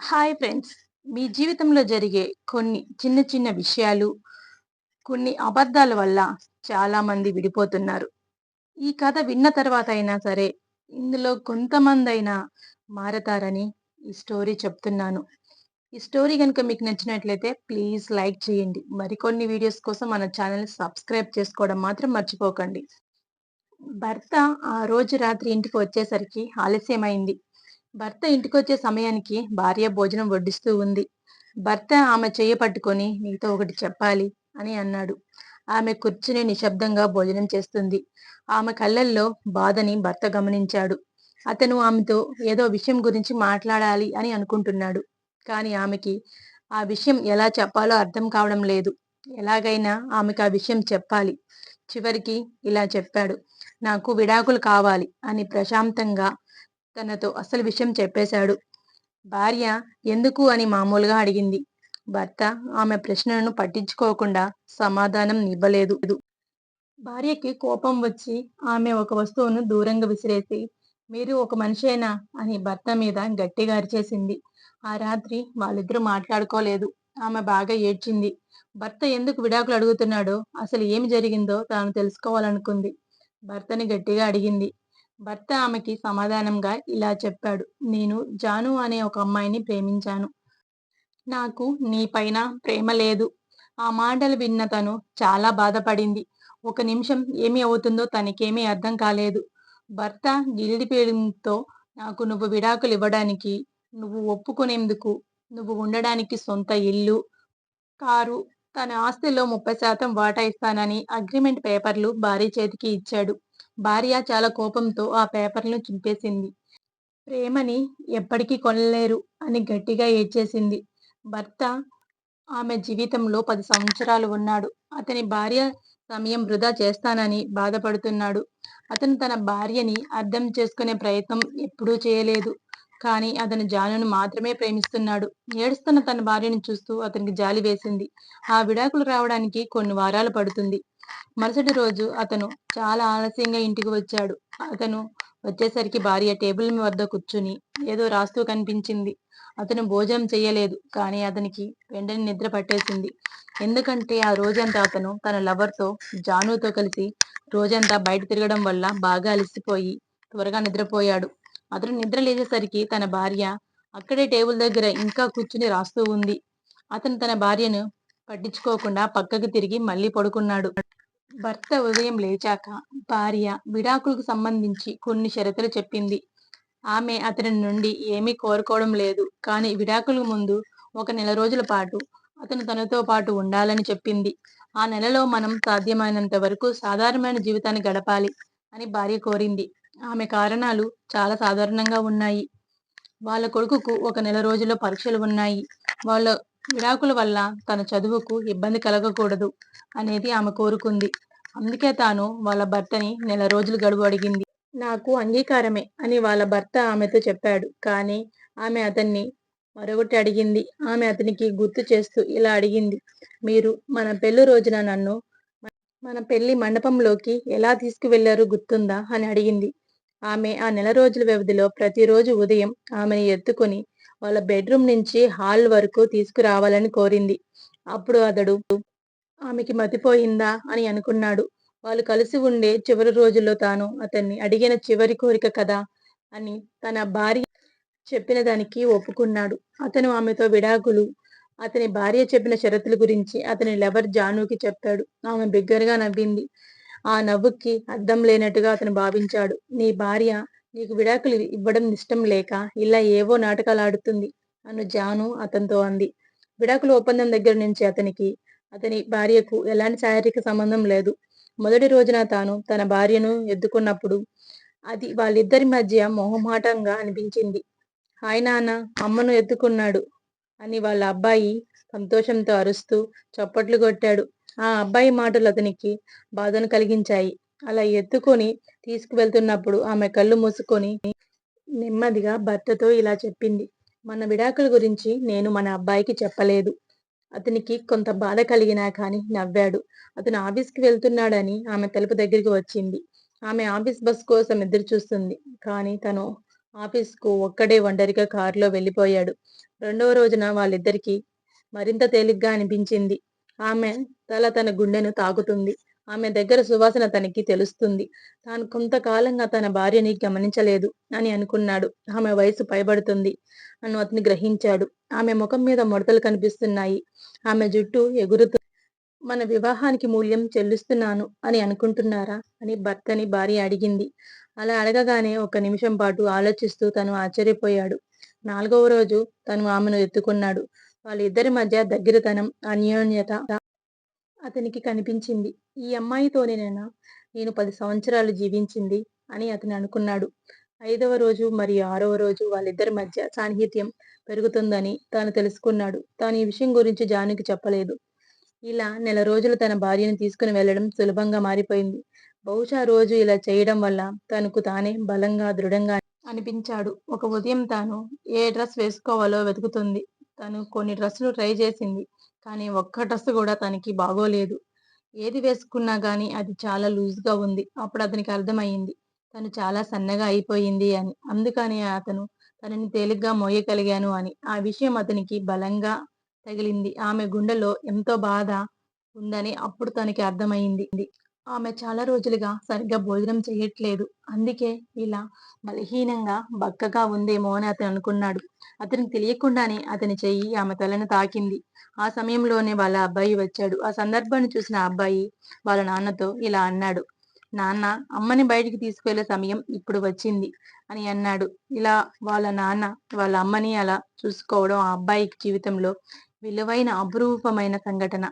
Hi friends మీ జీవితంలో జరిగే కొన్ని చిన్న చిన్న విషయాలు కొన్ని అబద్ధాల వల్ల చాలామంది విడిపోతున్నారు. ఈ కథ విన్న తర్వాత అయినా సరే ఇందులో కొంతమంది అయినా మారతారని ఈ స్టోరీ చెప్తున్నాను. ఈ స్టోరీ కనుక మీకు నచ్చినట్లయితే ప్లీజ్ లైక్ చేయండి. మరికొన్ని వీడియోస్ కోసం మన ఛానల్ సబ్స్క్రైబ్ చేసుకోవడం మాత్రం మర్చిపోకండి. భర్త ఆ రోజు రాత్రి ఇంటికి వచ్చేసరికి ఆలస్యమైంది. భర్త ఇంటికొచ్చే సమయానికి భార్య భోజనం వడ్డిస్తూ ఉంది. భర్త ఆమె చెయ్యి పట్టుకొని నీతో ఒకటి చెప్పాలి అని అన్నాడు. ఆమె కూర్చుని నిశ్శబ్దంగా భోజనం చేస్తుంది. ఆమె కళ్ళల్లో బాధని భర్త గమనించాడు. అతను ఆమెతో ఏదో విషయం గురించి మాట్లాడాలి అని అనుకుంటున్నాడు. కానీ ఆమెకి ఆ విషయం ఎలా చెప్పాలో అర్థం కావడం లేదు. ఎలాగైనా ఆమెకు ఆ విషయం చెప్పాలి. చివరికి ఇలా చెప్పాడు. నాకు విడాకులు కావాలి అని ప్రశాంతంగా తనతో అసలు విషయం చెప్పేశాడు. భార్య ఎందుకు అని మామూలుగా అడిగింది. భర్త ఆమె ప్రశ్నలను పట్టించుకోకుండా సమాధానం ఇవ్వలేదు. భార్యకి కోపం వచ్చి ఆమె ఒక వస్తువును దూరంగా విసిరేసి మీరు ఒక మనిషేనా అని భర్త మీద గట్టిగా అరిచేసింది. ఆ రాత్రి వాళ్ళిద్దరూ మాట్లాడుకోలేదు. ఆమె బాగా ఏడ్చింది. భర్త ఎందుకు విడాకులు అడుగుతున్నాడో అసలు ఏమి జరిగిందో తాను తెలుసుకోవాలనుకుంది. భర్తని గట్టిగా అడిగింది. భర్త ఆమెకి సమాధానంగా ఇలా చెప్పాడు. నేను జాను అనే ఒక అమ్మాయిని ప్రేమించాను. నాకు నీ పైన ప్రేమ లేదు. ఆ మాటలు విన్న తను చాలా బాధపడింది. ఒక నిమిషం ఏమి అవుతుందో తనకేమీ అర్థం కాలేదు. భర్త గిల్డిపేయడంతో నాకు నువ్వు విడాకులు ఇవ్వడానికి నువ్వు ఒప్పుకునేందుకు నువ్వు ఉండడానికి సొంత ఇల్లు కారు తన ఆస్తిలో ముప్పై శాతం వాటా ఇస్తానని అగ్రిమెంట్ పేపర్లు భారీ చేతికి ఇచ్చాడు. భార్య చాలా కోపంతో ఆ పేపర్లను చింపేసింది. ప్రేమని ఎప్పటికీ కొనలేరు అని గట్టిగా ఏడ్చేసింది. భర్త ఆమె జీవితంలో పది సంవత్సరాలు ఉన్నాడు. అతని భార్య సమయం వృధా చేస్తానని బాధపడుతున్నాడు. అతను తన భార్యని అర్థం చేసుకునే ప్రయత్నం ఎప్పుడూ చేయలేదు. కానీ అతను జానును మాత్రమే ప్రేమిస్తున్నాడు. ఏడుస్తున్న తన భార్యను చూస్తూ అతనికి జాలి వేసింది. ఆ విడాకులు రావడానికి కొన్ని వారాలు పడుతుంది. మరుసటి రోజు అతను చాలా ఆలస్యంగా ఇంటికి వచ్చాడు. అతను వచ్చేసరికి భార్య టేబుల్ వద్ద కూర్చుని ఏదో రాస్తూ కనిపించింది. అతను భోజనం చేయలేదు కానీ అతనికి వెంటనే నిద్ర పట్టేసింది. ఎందుకంటే ఆ రోజంతా అతను తన లవర్తో జానుతో కలిసి రోజంతా బయట తిరగడం వల్ల బాగా అలసిపోయి త్వరగా నిద్రపోయాడు. అతను నిద్ర లేచేసరికి తన భార్య అక్కడే టేబుల్ దగ్గర ఇంకా కూర్చుని రాస్తూ ఉంది. అతను తన భార్యను పట్టించుకోకుండా పక్కకు తిరిగి మళ్ళీ పడుకున్నాడు. భర్త ఉదయం లేచాక భార్య విడాకులకు సంబంధించి కొన్ని షరతులు చెప్పింది. ఆమె అతని నుండి ఏమీ కోరుకోవడం లేదు. కానీ విడాకులకు ముందు ఒక నెల రోజుల పాటు అతను తనతో పాటు ఉండాలని చెప్పింది. ఆ నెలలో మనం సాధ్యమైనంత వరకు సాధారణమైన జీవితాన్ని గడపాలి అని భార్య కోరింది. ఆమె కారణాలు చాలా సాధారణంగా ఉన్నాయి. వాళ్ళ కొడుకుకు ఒక నెల రోజుల్లో పరీక్షలు ఉన్నాయి. వాళ్ళ విడాకుల వల్ల తన చదువుకు ఇబ్బంది కలగకూడదు అనేది ఆమె కోరుకుంది. అందుకే తాను వాళ్ళ భర్తని నెల రోజులు గడువు అడిగింది. నాకు అంగీకారమే అని వాళ్ళ భర్త ఆమెతో చెప్పాడు. కానీ ఆమె అతన్ని మరొకటి అడిగింది. ఆమె అతనికి గుర్తు చేస్తూ ఇలా అడిగింది. మీరు మన పెళ్ళి రోజున నన్ను మన పెళ్ళి మండపంలోకి ఎలా తీసుకువెళ్ళారు గుర్తుందా? అని అడిగింది. ఆమె ఆ నెల రోజుల వ్యవధిలో ప్రతిరోజు ఉదయం ఆమెను ఎత్తుకొని వాళ్ళ బెడ్రూమ్ నుంచి హాల్ వరకు తీసుకురావాలని కోరింది. అప్పుడు అతడు ఆమెకి మతిపోయిందా? అని అనుకున్నాడు. వాళ్ళు కలిసి ఉండే చివరి రోజుల్లో తాను అతన్ని అడిగిన చివరి కోరిక కదా అని తన భార్య చెప్పిన దానికి ఒప్పుకున్నాడు. అతను ఆమెతో విడాకులు అతని భార్య చెప్పిన షరతుల గురించి అతని లవర్ జానుకి చెప్పాడు ఆమె బిగ్గరగా నవ్వింది. ఆ నవ్వుకి అర్థం లేనట్టుగా అతను భావించాడు. నీ భార్య నీకు విడాకులు ఇవ్వడం ఇష్టం లేక ఇలా ఏవో నాటకాలు ఆడుతుంది అను జాను అతనితో అంది. విడాకుల ఒప్పందం దగ్గర నుంచి అతనికి అతని భార్యకు ఎలాంటి శారీరక సంబంధం లేదు. మొదటి రోజున తాను తన భార్యను ఎత్తుకున్నప్పుడు అది వాళ్ళిద్దరి మధ్య మొహమాటంగా అనిపించింది. హాయ్ నాన్న అమ్మను ఎత్తుకున్నాడు అని వాళ్ళ అబ్బాయి సంతోషంతో అరుస్తూ చప్పట్లు కొట్టాడు. ఆ అబ్బాయి మాటలు అతనికి బాధను కలిగించాయి. అలా ఎత్తుకొని తీసుకువెళ్తున్నప్పుడు ఆమె కళ్ళు మూసుకొని నెమ్మదిగా భర్తతో ఇలా చెప్పింది. మన విడాకుల గురించి నేను మన అబ్బాయికి చెప్పలేదు. అతనికి కొంత బాధ కలిగినా కానీ నవ్వాడు. అతను ఆఫీస్కి వెళ్తున్నాడని ఆమె తలుపు దగ్గరికి వచ్చింది. ఆమె ఆఫీస్ బస్ కోసం ఎదురు చూస్తుంది కానీ తను ఆఫీస్కు ఒక్కడే ఒంటరిగా కారులో వెళ్ళిపోయాడు. రెండవ రోజున వాళ్ళిద్దరికీ మరింత తేలిగ్గా అనిపించింది. ఆమె తల తన గుండెను తాకుతుంది. ఆమె దగ్గర సువాసన తనకి తెలుస్తుంది. తాను కొంతకాలంగా తన భార్యని గమనించలేదు అని అనుకున్నాడు. ఆమె వయసు పైబడుతుంది అను అతను గ్రహించాడు. ఆమె ముఖం మీద ముడతలు కనిపిస్తున్నాయి. ఆమె జుట్టు ఎగురుతు మన వివాహానికి మూల్యం చెల్లిస్తున్నాను అని అనుకుంటున్నారా అని భర్తని భార్య అడిగింది. అలా అడగగానే ఒక నిమిషం పాటు ఆలోచిస్తూ తను ఆశ్చర్యపోయాడు. నాలుగవ రోజు తను ఆమెను ఎత్తుకున్నాడు. వాళ్ళిద్దరి మధ్య దగ్గరతనం, అన్యోన్యత అతనికి కనిపించింది. ఈ అమ్మాయితోనేనైనా నేను పది సంవత్సరాలు జీవించింది అని అతను అనుకున్నాడు. ఐదవ రోజు మరియు ఆరవ రోజు వాళ్ళిద్దరి మధ్య సాన్నిహిత్యం పెరుగుతుందని తాను తెలుసుకున్నాడు. తాను ఈ విషయం గురించి జానుకి చెప్పలేదు. ఇలా నెల రోజులు తన భార్యను తీసుకుని వెళ్ళడం సులభంగా మారిపోయింది. బహుశా రోజు ఇలా చేయడం వల్ల తనకు తానే బలంగా, దృఢంగా అనిపించాడు. ఒక ఉదయం తాను ఏ డ్రెస్ వేసుకోవాలో వెతుకుతుంది. తను కొన్ని డ్రెస్సులు ట్రై చేసింది. కానీ ఒక్క డ్రెస్ కూడా తనకి బాగోలేదు. ఏది వేసుకున్నా కానీ అది చాలా లూజ్‌గా ఉంది. అప్పుడు అతనికి అర్థమయ్యింది తను చాలా సన్నగా అయిపోయింది అని. అందుకని అతను తనని తేలిగ్గా మోయగలిగాను అని. ఆ విషయం అతనికి బలంగా తగిలింది. ఆమె గుండెలో ఎంతో బాధ ఉందని అప్పుడు తనకి అర్థమైంది ఆమె చాలా రోజులుగా సరిగ్గా భోజనం చేయట్లేదు అందుకే ఇలా బలహీనంగా, బక్కగా ఉందేమో అని అతను అనుకున్నాడు. అతనికి తెలియకుండానే అతని చెయ్యి ఆమె తలను తాకింది. ఆ సమయంలోనే వాళ్ళ అబ్బాయి వచ్చాడు. ఆ సందర్భాన్ని చూసిన అబ్బాయి వాళ్ళ నాన్నతో ఇలా అన్నాడు. నాన్న అమ్మని బయటికి తీసుకువెళ్ళే సమయం ఇప్పుడు వచ్చింది అని అన్నాడు. ఇలా వాళ్ళ నాన్న వాళ్ళ అమ్మని అలా చూసుకోవడం ఆ అబ్బాయి జీవితంలో విలువైన అపురూపమైన సంఘటన.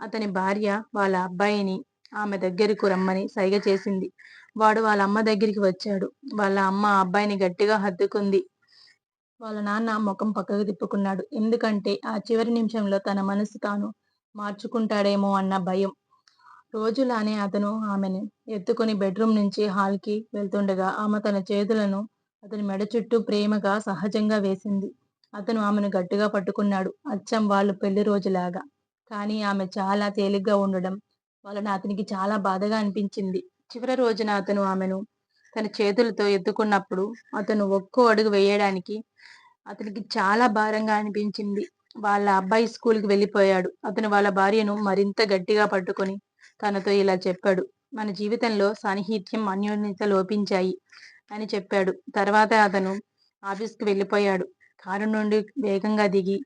అతని భార్య వాళ్ళ అబ్బాయిని ఆమె దగ్గరకు రమ్మని సైగ చేసింది. వాడు వాళ్ళ అమ్మ దగ్గరికి వచ్చాడు. వాళ్ళ అమ్మ అబ్బాయిని గట్టిగా హత్తుకుంది. వాళ్ళ నాన్న ముఖం పక్కకు తిప్పుకున్నాడు. ఎందుకంటే ఆ చివరి నిమిషంలో తన మనసు తాను మార్చుకుంటాడేమో అన్న భయం. రోజులానే అతను ఆమెను ఎత్తుకుని బెడ్రూమ్ నుంచి హాల్‌కి వెళ్తుండగా ఆమె తన చేతులను అతని మెడ చుట్టూ ప్రేమగా, సహజంగా వేసింది. అతను ఆమెను గట్టిగా పట్టుకున్నాడు. అచ్చం వాళ్ళు పెళ్ళి రోజులాగా. కానీ ఆమె చాలా తేలిగ్గా ఉండడం వలన అతనికి చాలా బాధగా అనిపించింది. చివరి రోజున అతను ఆమెను తన చేతులతో ఎత్తుకున్నప్పుడు అతను ఒక్కో అడుగు వేయడానికి అతనికి చాలా భారంగా అనిపించింది. వాళ్ళ అబ్బాయి స్కూల్‌కి వెళ్ళిపోయాడు. అతను వాళ్ళ భార్యను మరింత గట్టిగా పట్టుకొని తనతో ఇలా చెప్పాడు. మన జీవితంలో సాన్నిహిత్యం, అన్యోన్యత లోపించాయి అని చెప్పాడు. తర్వాత అతను ఆఫీస్‌కి వెళ్ళిపోయాడు. కారు నుండి వేగంగా దిగి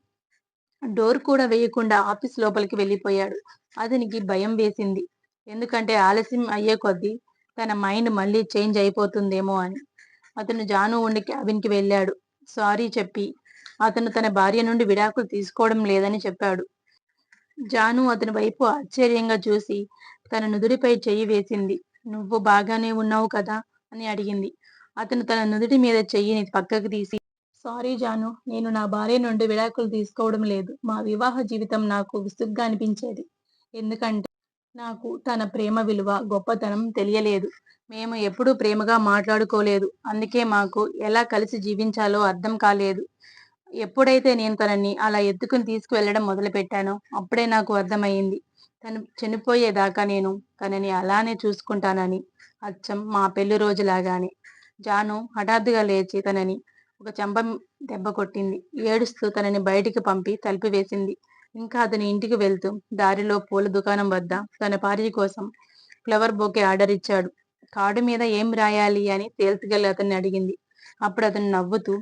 డోర్ కూడా వేయకుండా ఆఫీస్ లోపలికి వెళ్ళిపోయాడు. అతనికి భయం వేసింది. ఎందుకంటే ఆలస్యం అయ్యే కొద్దీ తన మైండ్ మళ్ళీ చేంజ్ అయిపోతుందేమో అని. అతను జాను ఉండి క్యాబిన్‌కి వెళ్ళాడు. సారీ చెప్పి అతను తన భార్య నుండి విడాకులు తీసుకోవడం లేదని చెప్పాడు. జాను అతని వైపు ఆశ్చర్యంగా చూసి తన నుదుడిపై చెయ్యి వేసింది. నువ్వు బాగానే ఉన్నావు కదా? అని అడిగింది. అతను తన నుదుటి మీద చెయ్యిని పక్కకు తీసి సారీ జాను. నేను నా భార్య నుండి విడాకులు తీసుకోవడం లేదు. మా వివాహ జీవితం నాకు విసుగ్గా అనిపించేది. ఎందుకంటే నాకు తన ప్రేమ విలువ, గొప్పతనం తెలియలేదు. మేము ఎప్పుడూ ప్రేమగా మాట్లాడుకోలేదు. అందుకే మాకు ఎలా కలిసి జీవించాలో అర్థం కాలేదు. ఎప్పుడైతే నేను తనని అలా ఎత్తుకుని తీసుకువెళ్ళడం మొదలుపెట్టానో అప్పుడే నాకు అర్థమయింది. తను చనిపోయేదాకా నేను తనని అలానే చూసుకుంటానని. అచ్చం మా పెళ్ళి రోజులాగానే. జాను హఠాత్తుగా లేచి తనని ఒక చెంప దెబ్బ కొట్టింది. ఏడుస్తూ తనని బయటికి పంపి తలిపి వేసింది. ఇంకా అతని ఇంటికి వెళ్తూ దారిలో పూల దుకాణం వద్ద తన భార్య కోసం ఫ్లవర్ బొకే ఆర్డర్ ఇచ్చాడు. కార్డు మీద ఏం రాయాలి అని సేల్స్ అతన్ని అడిగింది. అప్పుడు అతను నవ్వుతూ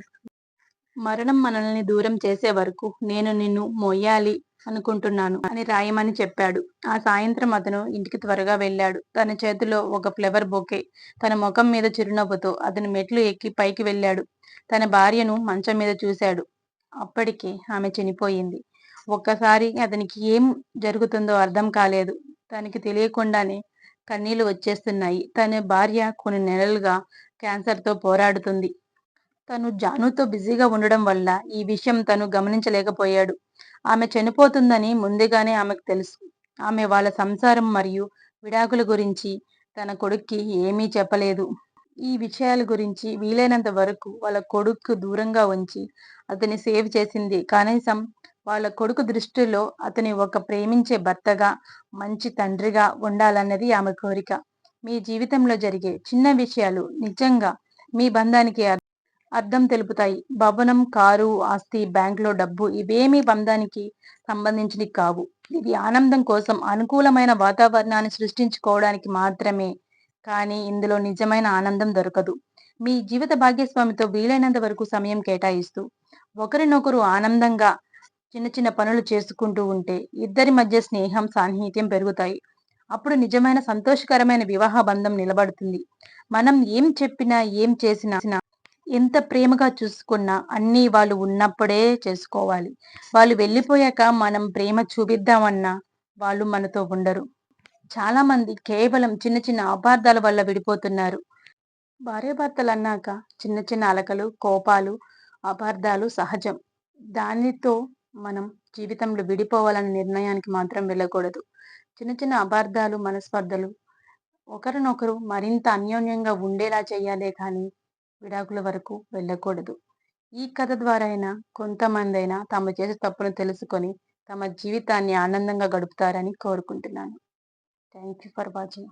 మరణం మనల్ని దూరం చేసే వరకు నేను నిన్ను మొయ్యాలి అనుకుంటున్నాను అని రాయమని చెప్పాడు. ఆ సాయంత్రం అతను ఇంటికి త్వరగా వెళ్ళాడు. తన చేతిలో ఒక ఫ్లవర్ బొకే, తన ముఖం మీద చిరునవ్వుతో అతను మెట్లు ఎక్కి పైకి వెళ్ళాడు. తన భార్యను మంచం మీద చూశాడు. అప్పటికే ఆమె చనిపోయింది. ఒక్కసారి అతనికి ఏం జరుగుతుందో అర్థం కాలేదు. తనకి తెలియకుండానే కన్నీళ్ళు వచ్చేస్తున్నాయి. తన భార్య కొన్ని నెలలుగా క్యాన్సర్‌తో పోరాడుతుంది. తను జానుతో బిజీగా ఉండడం వల్ల ఈ విషయం తను గమనించలేకపోయాడు. ఆమె చనిపోతుందని ముందుగానే ఆమెకు తెలుసు. ఆమె వాళ్ళ సంసారం మరియు విడాకుల గురించి తన కొడుక్కి ఏమీ చెప్పలేదు. ఈ విషయాల గురించి వీలైనంత వరకు వాళ్ళ కొడుక్కు దూరంగా ఉంచి అతని సేవ్ చేసింది. కనీసం వాళ్ళ కొడుకు దృష్టిలో అతని ఒక ప్రేమించే భర్తగా, మంచి తండ్రిగా ఉండాలన్నది ఆమె కోరిక. మీ జీవితంలో జరిగే చిన్న విషయాలు నిజంగా మీ బంధానికి అర్థం తెలుపుతాయి. భవనం కారు ఆస్తి బ్యాంకులో డబ్బు ఇవేమీ బంధానికి సంబంధించినవి కావు. ఇవి ఆనందం కోసం అనుకూలమైన వాతావరణాన్ని సృష్టించుకోవడానికి మాత్రమే కానీ ఇందులో నిజమైన ఆనందం దొరకదు. మీ జీవిత భాగ్యస్వామితో వీలైనంత వరకు సమయం కేటాయిస్తూ ఒకరినొకరు ఆనందంగా చిన్న చిన్న పనులు చేసుకుంటూ ఉంటే ఇద్దరి మధ్య స్నేహం సాన్నిహిత్యం పెరుగుతాయి. అప్పుడు నిజమైన సంతోషకరమైన వివాహ బంధం నిలబడుతుంది. మనం ఏం చెప్పినా ఏం చేసినా ఎంత ప్రేమగా చూసుకున్నా అన్నీ వాళ్ళు ఉన్నప్పుడే చేసుకోవాలి. వాళ్ళు వెళ్ళిపోయాక మనం ప్రేమ చూపిద్దామన్నా వాళ్ళు మనతో ఉండరు. చాలా మంది కేవలం చిన్న చిన్న అపార్థాల వల్ల విడిపోతున్నారు. భార్యాభర్తలు అన్నాక చిన్న చిన్న అలకలు కోపాలు అపార్థాలు సహజం. దానితో మనం జీవితంలో విడిపోవాలనే నిర్ణయానికి మాత్రం వెళ్ళకూడదు. చిన్న చిన్న అపార్థాలు మనస్పర్ధలు ఒకరినొకరు మరింత అన్యోన్యంగా ఉండేలా చేయాలే కానీ విడాకుల వరకు వెళ్ళకూడదు. ఈ కథ ద్వారా అయినా కొంతమంది అయినా తమ చేసే తప్పును తెలుసుకొని తమ జీవితాన్ని ఆనందంగా గడుపుతారని కోరుకుంటున్నాను. Thank you for watching.